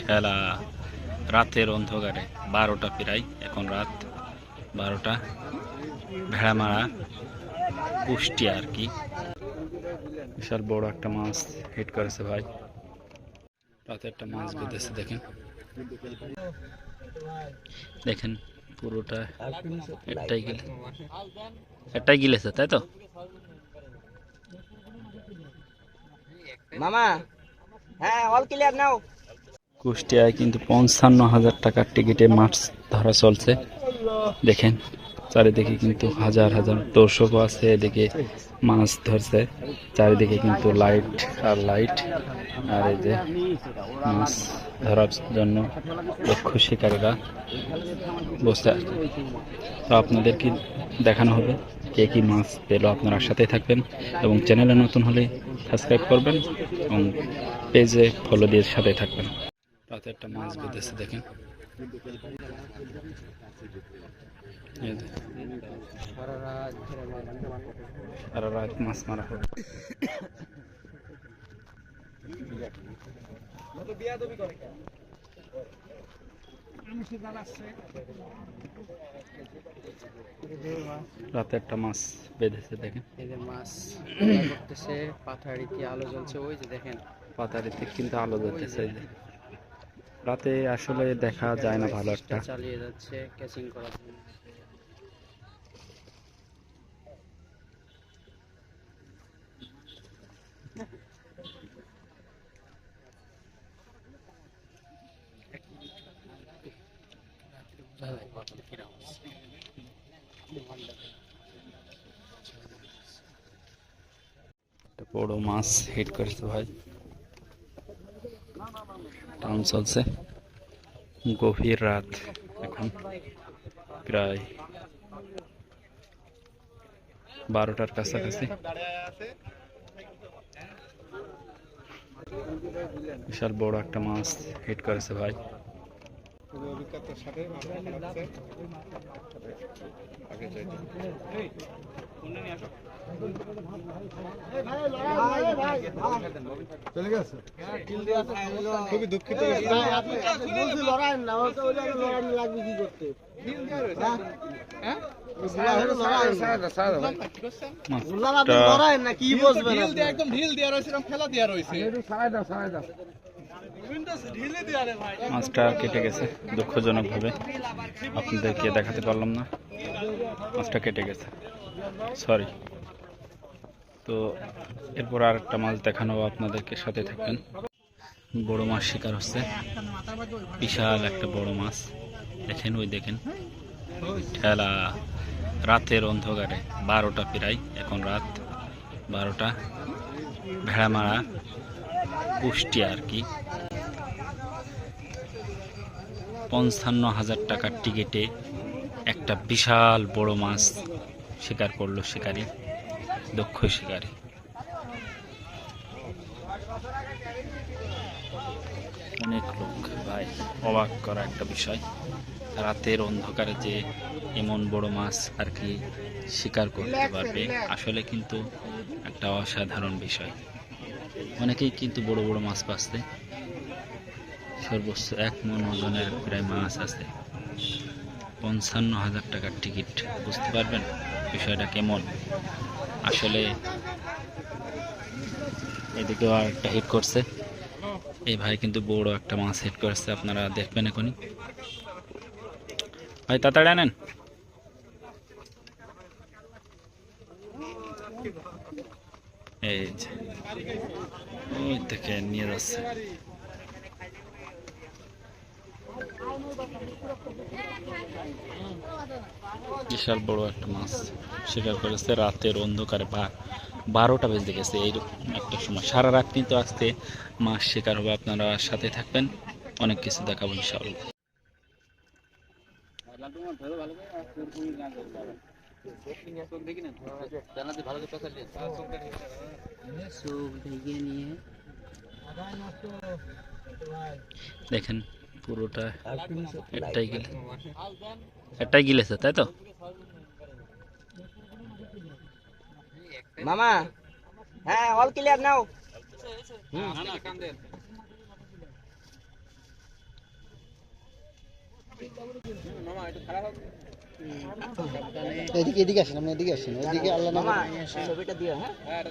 ঠেলা রাতের অন্ধকারে বারোটা প্রায় এখন রাত বারোটা। ভেড়ামারা কুষ্টিয়া আর কি। বিশাল বড় একটা মাছ হিট করেছে ভাই। রাতে একটা মাছ বেঁধেছে দেখেন। দেখেন পুরোটা একটাই গিলে একটাই গিলেছে তাই তো? মামা হ্যাঁ অল ক্লিয়ার নাও কুষ্টিয়ায় কিন্তু পঞ্চান্ন হাজার টাকার টিকিটে মাছ ধরা চলছে। দেখেন, চারিদিকে কিন্তু হাজার হাজার দর্শকও আছে, এদিকে মাছ ধরছে, চারিদিকে কিন্তু লাইট আর লাইট। আর এই যে মাছ ধরার জন্য লক্ষ্য শিকারীরা বসে আছে। তো আপনাদের কি দেখানো হবে? কে কি মাছ পেল? আপনারা সাথে থাকবেন এবং চ্যানেলে নতুন হলে সাবস্ক্রাইব করবেন এবং পেজে ফলো দিয়ে সাথে থাকবেন। রাতে একটা মাছ বেঁধেছে দেখেন। সারা রাত মাছ মারা হবে রাতে একটা মাছ বেঁধেছে দেখেন। এই যে মাছ করতেছে পাথাড়িতে আলো জ্বলছে ওই যে দেখেন। পাতারিতে কিন্তু আলো জ্বলতেছে। রাতে আসলে দেখা যায় না ভালো একটা। চালিয়ে যাচ্ছে ক্যাচিং করার জন্য। একটা বড় মাছ হিট করেছে ভাই। টাউন চলছে। গভীর রাত এখন, প্রায় বারোটার কাছাকাছি। বিশাল বড় একটা মাছ হিট করেছে ভাই। চলে গেছে? খুবই দুঃখিত। কি একদম ঢিল দেওয়া রয়েছে এরকম দেওয়া রয়েছে মাছটা কেটে গেছে দুঃখজনকভাবে। আপনাদেরকে দেখাতে পারলাম না। মাছটা কেটে গেছে। সরি তো এরপর আর একটা মাছ দেখানো আপনাদেরকে সাথে থাকবেন। বড় মাছ শিকার হচ্ছে। বিশাল একটা বড় মাছ। দেখেন, ওই দেখেন। ঠেলা রাতের অন্ধকারে। বারোটা প্রায়। এখন রাত বারোটা। ভেড়ামারা কুষ্টিয়া আর কি। পঞ্চান্ন হাজার টাকার টিকিটে একটা বিশাল বড় মাছ শিকার করল শিকারি। দক্ষ শিকারি। অনেক লোক ভাই, অবাক করা একটা বিষয়। রাতের অন্ধকারে যে এমন বড় মাছ আর কি শিকার করতে পারবে, আসলে কিন্তু একটা অসাধারণ বিষয়। অনেকেই কিন্তু বড় বড় মাছ পাচ্ছে। সর্বোচ্চ এক মন ওজনের প্রায় মাছ আছে। পঞ্চান্ন হাজার টাকার টিকিট, বুঝতে পারবেন? বিষয়টা কেমন? আসলে এদিকেও একটা হিট করছে। এই ভাই কিন্তু বড় একটা মাছ হিট করছে, আপনারা দেখবেন এখনই। ভাই, তাড়াতাড়ি আনেন। এই যে ওই থেকে নিয়ে যাচ্ছে। বিশাল বড় একটা মাছ। শিকার করেছে রাতের অন্ধকারে বা বারোটা বেজে গেছে। এইরকম একটা সময়। সারা রাত কিন্তু আসতে মাছ শিকার হবে। আপনারা সাথে থাকবেন। অনেক কিছু দেখাবো ইনশাআল্লাহ। দেখেন পুরোটা একটাই গিলে। একটাই গিলেছে তাই তো? মামা হ্যাঁ অল ক্লিয়ার নাও এদিকে এদিকে আসেন আপনি এদিকে আসেন। এদিকে আল্লাহ ছবিটা দিয়ে হ্যাঁ।, হ্যাঁ